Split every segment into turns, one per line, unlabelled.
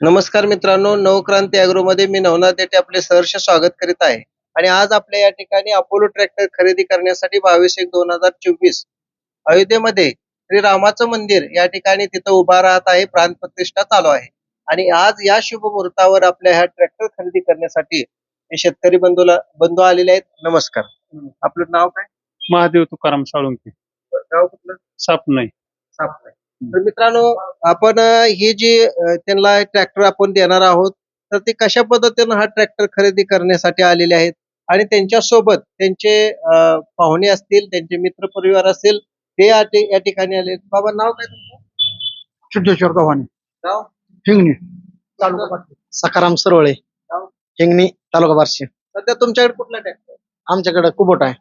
नमस्कार मित्रांनो नवक्रांती अॅग्रोमध्ये मी नवनाथ देठे आपले सहर्ष स्वागत करीत आहे. आणि आज आपल्या या ठिकाणी अपोलो ट्रॅक्टर खरेदी करण्यासाठी बावीस एक दोन हजार चोवीस अयोध्येमध्ये श्री रामाचं मंदिर या ठिकाणी तिथं उभा राहत आहे प्राण प्रतिष्ठा चालू आहे. आणि आज या शुभ मुहूर्तावर आपल्या ह्या ट्रॅक्टर खरेदी करण्यासाठी हे शेतकरी बंधूला बंधू आलेले आहेत. नमस्कार. आपलं नाव काय?
महादेव तुकाराम साळुंके.
गाव कुठलं?
साप नाही
साप नाही. तर मित्रांनो आपण अं, ही जी अं, त्यांना ट्रॅक्टर आपण देणार आहोत तर ते कशा पद्धतीनं हा ट्रॅक्टर खरेदी करण्यासाठी आलेले आहेत? आणि त्यांच्यासोबत त्यांचे अं, पाहुणे असतील त्यांचे मित्र परिवार असतील ते या ठि- या ठिकाणी आले बाबा नाव काय तुमचं?
सिद्धेश्वर गव्हाणे
नाव?
हिंगणी. तालुका बार्शी. सखाराम सरवळे. हिंगणी तालुका बार्शी.
सध्या तुमच्याकडे कुठला ट्रॅक्टर
आमच्याकडे कुबोट आहे.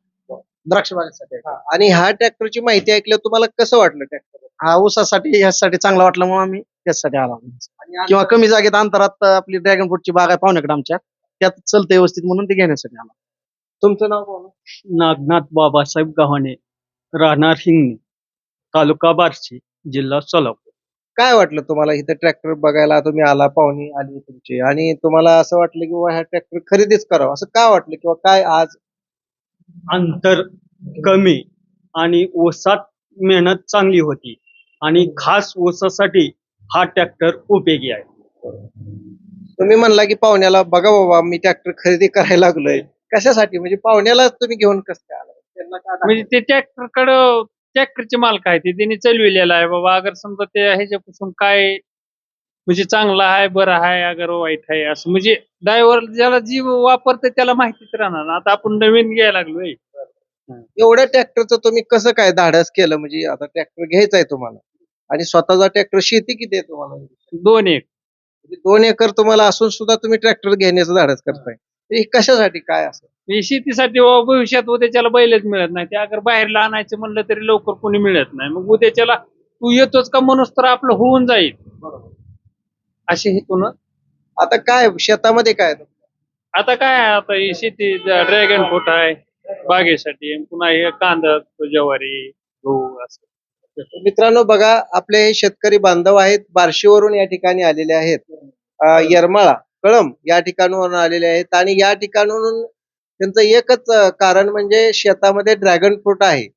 द्राक्ष बागेसाठी
आणि ह्या ट्रॅक्टरची माहिती ऐकल्यावर तुम्हाला कसं वाटलं ट्रॅक्टर
हा ऊसासाठी ह्यासाठी चांगला वाटला म्हणून आम्ही त्यासाठी आलो
आणि
किंवा कमी जागेत अंतरात आपली ड्रॅगन फ्रूटची बाग आहे पाहुण्याकडे आमच्या त्यात चलते व्यवस्थित म्हणून ते घेण्यासाठी आलो.
तुमचं नाव कोण
नागनाथ बाबासाहेब गव्हाणे राहणार हिंगणी तालुका बार्शी जिल्हा सोलापूर.
काय वाटलं तुम्हाला इथं ट्रॅक्टर बघायला? तुम्ही आला पाहुणे आली तुमची. आणि तुम्हाला असं वाटलं की बुवा हा ट्रॅक्टर खरेदीच करावं. असं का वाटलं किंवा काय आज?
अंतर कमी आणि ओसात मेहनत चांगली होती. आणि खास ओसासाठी हा ट्रॅक्टर उपयोगी आहे.
तुम्ही म्हणला की पाहुण्याला बघा बाबा मी ट्रॅक्टर खरेदी करायला लागलोय. कशासाठी? म्हणजे पाहुण्याला तुम्ही घेऊन कसं काय आला त्यांना
म्हणजे ते ट्रॅक्टर कडं ट्रॅक्टरचे मालक आहे ते त्यांनी चालविलेला आहे. बाबा अगर समजा ते ह्याच्यापासून काय म्हणजे चांगला आहे बरं आहे अगर वाईट आहे असं म्हणजे ड्रायव्हर ज्याला जी वापरते त्याला माहितीच राहणार ना. आता आपण नवीन घ्यायला लागलोय.
एवढ्या ट्रॅक्टरचं तुम्ही कसं काय धाडस केलं? म्हणजे आता ट्रॅक्टर घ्यायचा आहे तुम्हाला. आणि स्वतःचा ट्रॅक्टर शेती किती आहे तुम्हाला? म्हणजे
दोन एक.
दोन एकर तुम्हाला असून सुद्धा तुम्ही ट्रॅक्टर घेण्याचं धाडस करताय. हे कशासाठी काय असं?
हे शेतीसाठी व भविष्यात उद्याच्याला बैलच मिळत नाही. ते अगर बाहेरला आणायचं म्हणलं तरी लवकर कोणी मिळत नाही. मग उद्याच्याला तू येतोच का म्हणूस तर आपलं होऊन जाईल. असे हेतून
आता काय शेतामध्ये काय?
आता काय आहे, आता ही शेती ड्रॅगन फ्रूट आहे. बागेसाठी. पुन्हा हे कांदा ज्वारी गहू असं.
तर मित्रांनो बघा आपले हे शेतकरी बांधव आहेत बार्शीवरून या ठिकाणी आलेले आहेत. अं, येरमाळा कळम या ठिकाणावरून आलेले आहेत. आणि या ठिकाणावरून त्यांचं एकच कारण म्हणजे शेतामध्ये ड्रॅगन फ्रूट आहे.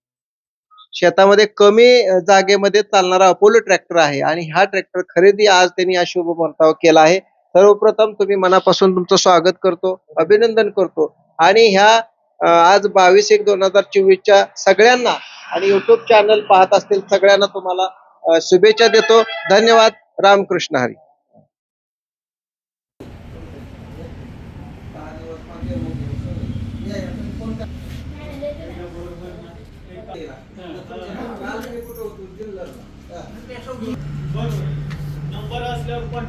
शेतामध्ये कमी जागेमध्ये चालणारा अपोलो ट्रॅक्टर आहे. आणि हा ट्रॅक्टर खरेदी आज त्यांनी या शुभ केला आहे. सर्वप्रथम तुम्ही मनापासून तुमचं स्वागत करतो अभिनंदन करतो. आणि ह्या आज बावीस एक दोन हजार चोवीसच्या सगळ्यांना आणि युट्यूब चॅनल पाहत असतील सगळ्यांना तुम्हाला शुभेच्छा देतो. धन्यवाद. रामकृष्ण हरी.
बरोबर